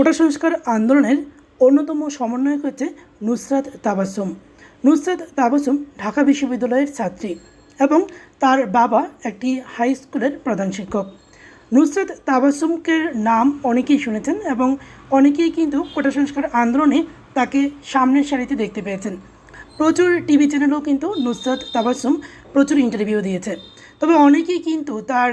কোটা সংস্কার আন্দোলনের অন্যতম সমন্বয়ক হচ্ছে নুসরাত তাবাসুম। নুসরাত তাবাসুম ঢাকা বিশ্ববিদ্যালয়ের ছাত্রী এবং তার বাবা একটি হাই স্কুলের প্রধান শিক্ষক। নুসরাত তাবাসুমকে নাম অনেকেই শুনেছেন এবং অনেকেই কিন্তু কোটা সংস্কার আন্দোলনে তাকে সামনের সারিতে দেখতে পেয়েছেন। প্রচুর টিভি চ্যানেলেও কিন্তু নুসরাত তাবাসুম প্রচুর ইন্টারভিউ দিয়েছে। তবে অনেকেই কিন্তু তার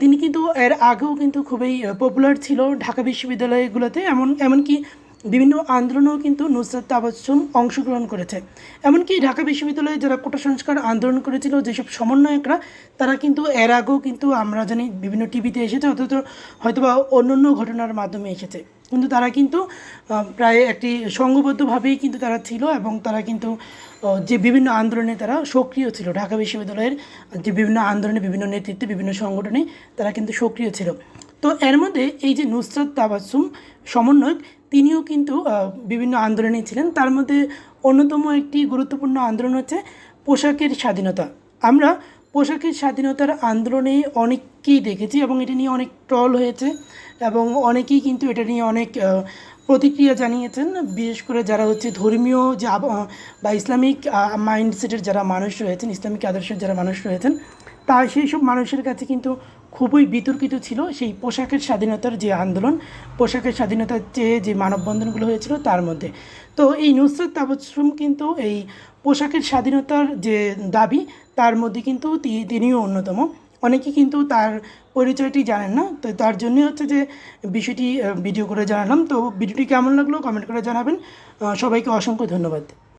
তিনি কিন্তু এর আগেও কিন্তু খুবই পপুলার ছিল ঢাকা বিশ্ববিদ্যালয়গুলোতে। এমন, এমনকি বিভিন্ন আন্দোলনেও কিন্তু নুসরাত তাবাসুম অংশগ্রহণ করেছে। এমনকি ঢাকা বিশ্ববিদ্যালয়ে যারা কোটা সংস্কার আন্দোলন করেছিল, যেসব সমন্বয়করা, তারা কিন্তু এর আগেও কিন্তু আমরা জানি বিভিন্ন টিভিতে এসেছে, অথচ হয়তোবা অন্য অন্য ঘটনার মাধ্যমে এসেছে। কিন্তু তারা কিন্তু প্রায় একটি সংঘবদ্ধভাবেই কিন্তু তারা ছিল এবং তারা কিন্তু যে বিভিন্ন আন্দোলনে তারা সক্রিয় ছিল, ঢাকা বিশ্ববিদ্যালয়ের যে বিভিন্ন আন্দোলনে বিভিন্ন নেতৃত্বে বিভিন্ন সংগঠনে তারা কিন্তু সক্রিয় ছিল। তো এর মধ্যে এই যে নুসরাত তাবাসুম সমন্বয়ক, তিনিও কিন্তু বিভিন্ন আন্দোলনে ছিলেন। তার মধ্যে অন্যতম একটি গুরুত্বপূর্ণ আন্দোলন হচ্ছে পোশাকের স্বাধীনতা। আমরা পোশাকের স্বাধীনতার আন্দোলনে অনেককেই দেখেছি এবং এটা নিয়ে অনেক ট্রল হয়েছে এবং অনেকেই কিন্তু এটা নিয়ে অনেক প্রতিক্রিয়া জানিয়েছেন, বিশেষ করে যারা হচ্ছে ধর্মীয় যে বা ইসলামিক মাইন্ডসেটের যারা মানুষ রয়েছেন, ইসলামিক আদর্শের যারা মানুষ রয়েছেন তা সেই সব মানুষের কাছে কিন্তু খুবই বিতর্কিত ছিল সেই পোশাকের স্বাধীনতার যে আন্দোলন, পোশাকের স্বাধীনতার চেয়ে যে মানববন্ধনগুলো হয়েছিল তার মধ্যে। তো এই নুসরত তাবসুম কিন্তু এই পোশাকের স্বাধীনতার যে দাবি, তার মধ্যে কিন্তু তিনিও অন্যতম। অনেকে কিন্তু তার পরিচয়টি জানেন না, তো তার জন্যই হচ্ছে যে বিষয়টি ভিডিও করে জানালাম। তো ভিডিওটি কেমন লাগল? কমেন্ট করে জানাবেন। সবাইকে অসংখ্য ধন্যবাদ।